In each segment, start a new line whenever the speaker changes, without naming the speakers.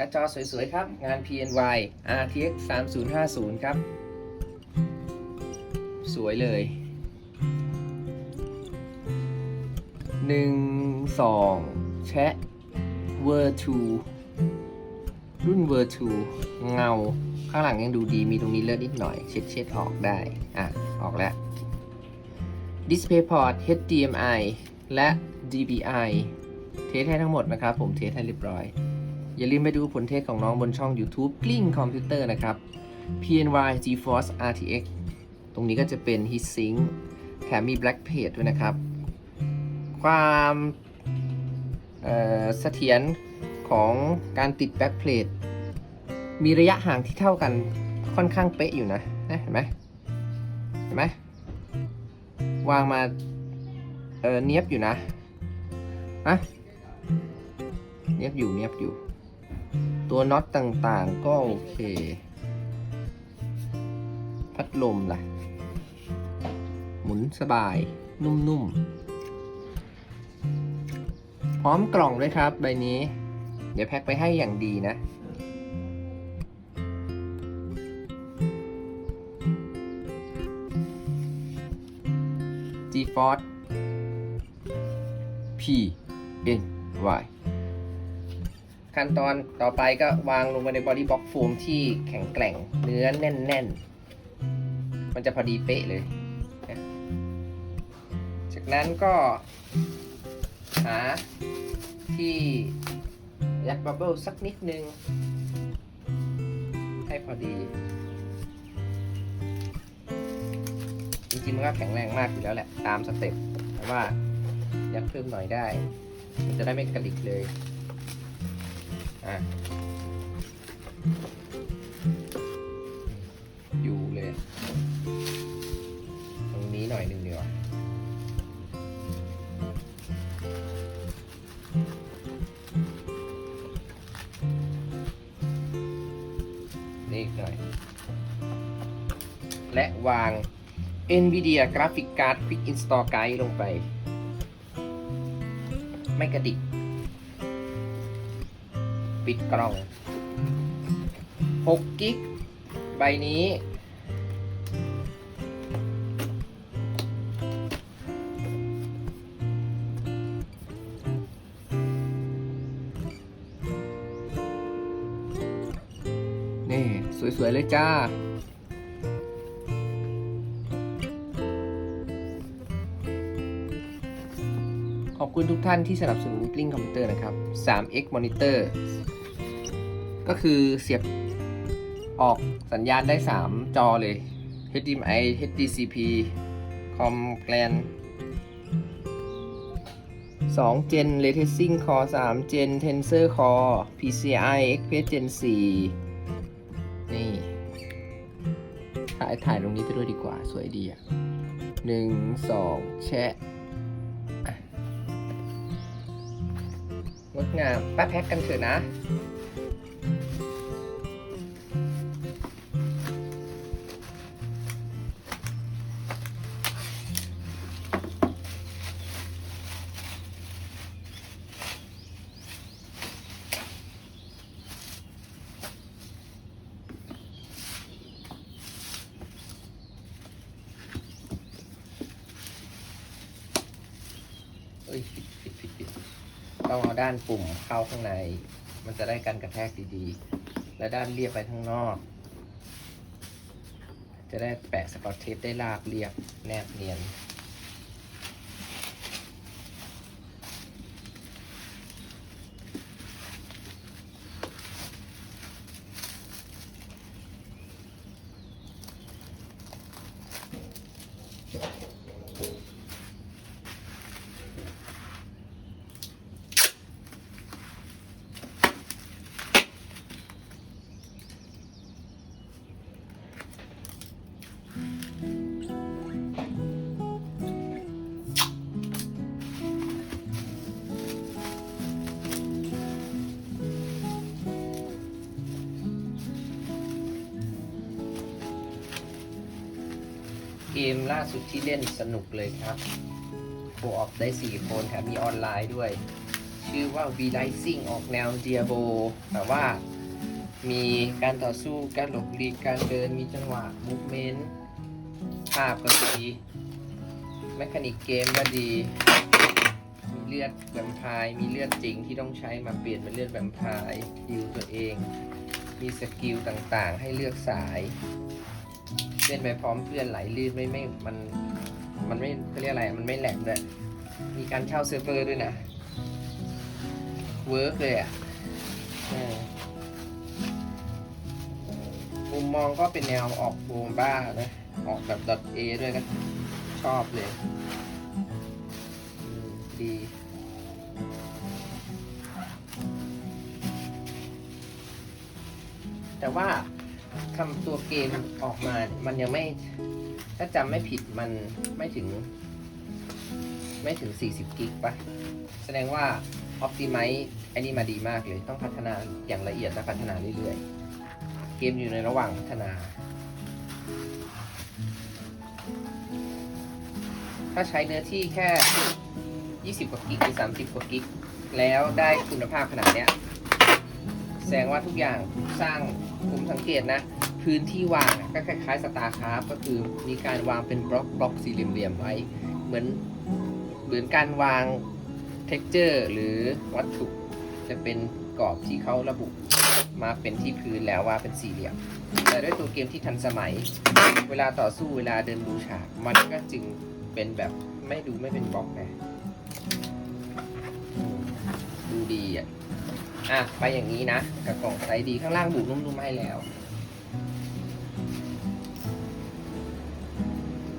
กระจอสวยๆครับ งาน PNY RTX 3050 ครับ สวยเลย 1 2 แชะ v e r 2รุ่น v e r 2เงา ข้างหลังยังดูดีมีตรงนี้เลือดนิดหน่อย เช็ดเช็ดออกได้ อะ ออกแล้ว DisplayPort HDMI และ DPI เทสให้ทั้งหมดนะครับ ผมเทสให้เรียบร้อย อย่าลืมไปดูผลเทสของน้องบนช่อง YouTube กลิ้งคอมพิวเตอร์นะครับ PNY GeForce RTX ตรงนี้ก็จะเป็น Heatsink แถมมี Black Page ด้วยนะครับ ความเอ่อเสถียรของการติด Back Plate มีระยะห่างที่เท่ากันค่อนข้างเป๊ะอยู่นะนะเห็นไหมเห็นไหมวางมาเออเนียบอยู่นะอะเนียบอยู่เนียบอยู่ ตัวน็อตต่างๆ ก็โอเค พัดลมล่ะ หมุนสบาย นุ่มๆ พร้อมกล่องด้วยครับใบนี้ เดี๋ยวแพ็คไปให้อย่างดีนะ G Force P N Y ขั้นตอนต่อไปก็วางลงไปในบอดี้บ็อกโฟมที่แข็งแกร่งเนื้อแน่น ๆ มันจะพอดีเป๊ะเลย จากนั้นก็หาที่ยัดบับเบิลสักนิดนึง ให้พอดี จริงๆมันก็แข็งแรงมากอยู่แล้วแหละ ตามสเต็ปแต่ว่ายัดเพิ่มหน่อยได้ มันจะได้ไม่กระดิกเลย อะอยู่เลย ตรงนี้หน่อยหนึ่งเดียวานี่หน่อย และวาง NVIDIA Graphic Card Quick Install Guide ลงไป ไม่กระดิก ปิดกล่อง6กิกใบนี้ นี่ สวย ๆ เลยจ้าขอบคุณทุกท่านที่สนับสนุนกลิ้งคอมพิวเตอร์นะครับ 3x monitor ก็คือเสียบออกสัญญาณได้ 3 จอเลย HDMI HDCP Com Plan 2 Gen Ray Tracing Core 3 Gen Tensor Core PCI Express Gen 4 นี่ ถ่ายถ่ายตรงนี้ไปด้วยดีกว่า สวยดีอะหนึ่งสองแชะงดงามป้าแพ็กกันเถอะนะ อ้ยผิดผิดผิดผิดต้องเอาด้านปุ่มเข้าข้างใน มันจะได้กันกระแทกดีๆ และด้านเรียบไปข้างนอก จะได้แปะสกอตเทปได้ราบเรียบแนบเนียน เกมล่าสุดที่เล่นสนุกเลยครับโคออฟได้4คนแถมมีออนไลน์ด้วย ชื่อว่า V Rising ออกแนว Diablo แต่ว่ามีการต่อสู้การหลบหลีกการเดินมีจังหวะ movement ภาพก็ดีแมคานิกเกมก็ดี มีเลือดแวมพร์มีเลือดจริงที่ต้องใช้มาเปลี่ยนเป็นเลือดแวมพร์ฮิวตัวเอง มีสกิลต่างๆ ให้เลือกสาย เล่นไปพร้อมเพื่อนไหลลื่นไม่ไม่มันมันไม่เขาเรียกอะไรมันไม่แหลกด้วยมีการเช่าเซิร์ฟเวอร์ด้วยนะเวิร์กเลยอะมุมมองก็เป็นแนวออกโบมบ้านะออกแบบ .a ด้วยนะชอบเลยดีแต่ว่า ทำตัวเกมออกมา มันยังไม่ ถ้าจำไม่ผิดมันไม่ถึง ไม่ถึง 40 กิกปะแสดงว่า Optimize ไอ้นี่มาดีมากเลย ต้องพัฒนาอย่างละเอียดและพัฒนาเรื่อยๆ เกมอยู่ในระหว่างพัฒนา ถ้าใช้เนื้อที่แค่ 20 กว่ากิกหรือ 30 กว่ากิก แล้วได้คุณภาพขนาดเนี้ย แสดงว่าทุกอย่างสร้างผมสังเกตนะ พื้นที่วางก็คล้ายๆสตาร์คราฟก็คือมีการวางเป็นบล็อกบล็อกสี่เหลี่ยมๆไว้เหมือนเหมือนการวางเท็กเจอร์หรือวัตถุจะเป็นกรอบที่เขาระบุมาเป็นที่พื้นแล้วว่าเป็นสี่เหลี่ยม แต่ด้วยตัวเกมที่ทันสมัย เวลาต่อสู้เวลาเดินดูฉาก มันก็จึงเป็นแบบไม่ดูไม่เป็นบล็อกไงดูดีอะ อะไปอย่างนี้นะ กับกล่องไซส์ดีข้างล่างบุนุ่มๆให้แล้ว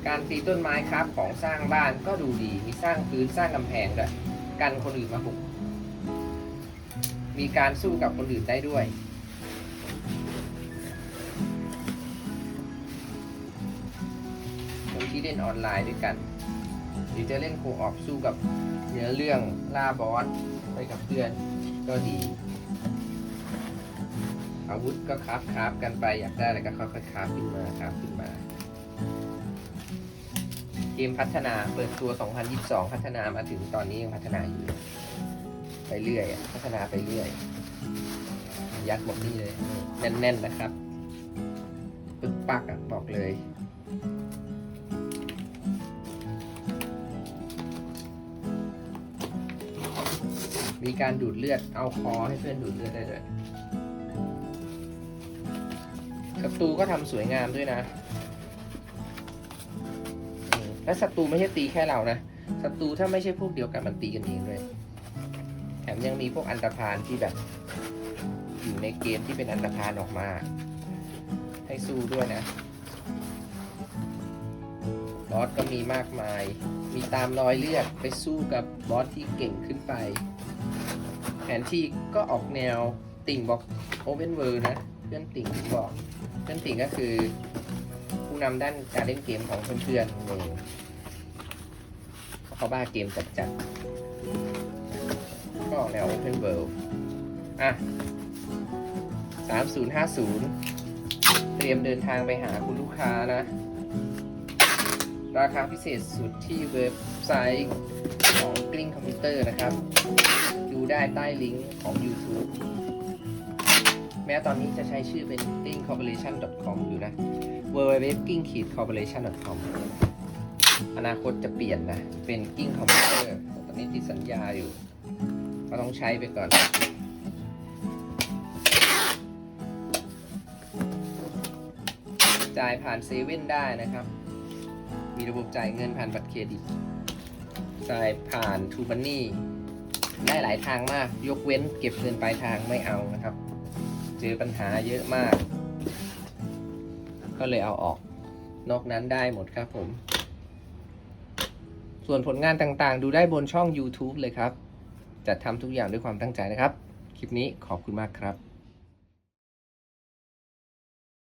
การตีต้นไม้ครับของสร้างบ้านก็ดูดีมีสร้างพื้นสร้างกำแพงด้วยกันคนอื่นมาบุกมีการสู้กับคนอื่นได้ด้วยคนที่เล่นออนไลน์ด้วยกัน หรือจะเล่นโคออฟสู้กับเนื้อเรื่องล่าบอสไปกับเพื่อนก็ดี อาวุธก็คราฟคราฟกันไปอยากได้อะไรก็ค่อยๆคราฟขึ้นมาคราฟขึ้นมา เกมพัฒนาเปิดตัว 2022 พัฒนามาถึงตอนนี้ยังพัฒนาอยู่ ไปเรื่อยพัฒนาไปเรื่อย ยัดหมดนี่เลย แน่นๆนะครับ ปึกปักอะบอกเลย มีการดูดเลือดเอาคอให้เพื่อนดูดเลือดได้ด้วยศัตรูก็ทำสวยงามด้วยนะอืมและศัตรูไม่ใช่ตีแค่เรานะศัตรูถ้าไม่ใช่พวกเดียวกันมันตีกันเองด้วยแถมยังมีพวกอันตรพานที่แบบอยู่ในเกมที่เป็นอันตรพานออกมา ให้สู้ด้วยนะบอสก็มีมากมาย มีตามรอยเลือดไปสู้กับบอสที่เก่งขึ้นไป ผนที่ก็ออกแนวติ่งบอกโอเ n นเว r ร์นะเพื่อนติ่งบอกเพื่อนติ่งก็คือผู้นำด้านการเล่นเกมของเพื่อนๆเองเขาบ้าเกมจัดๆก็ออกแนว Open World อะ3050 เตรียมเดินทางไปหาคุณลูกค้านะ ราคาพิเศษสุดที่เว็บไซต์ ของกลิ้งคอมพิวเตอร์นะครับ ดูได้ใต้ลิงก์ของ YouTube แม้ตอนนี้จะใช้ชื่อเป็น g l i n g corporation com อยู่นะ w w w g l i n g corporation com อนาคตจะเปลี่ยนนะ เป็นกิ้งคอมพิวเตอร์ตอนนี้ติดสัญญาอยู่ ก็ต้องใช้ไปก่อนจ่ายผ่านเซเว่นได้นะครับ มีระบบจ่ายเงินผ่านบัตรเครดิต จ่ายผ่านทูบันนี่ได้หลายทางมาก ยกเว้นเก็บเงินปลายทางไม่เอานะครับ เจอปัญหาเยอะมาก ก็เลยเอาออก นอกนั้นได้หมดครับผม ส่วนผลงานต่างๆ ดูได้บนช่อง YouTube เลยครับ จัดทำทุกอย่างด้วยความตั้งใจนะครับ คลิปนี้ขอบคุณมากครับ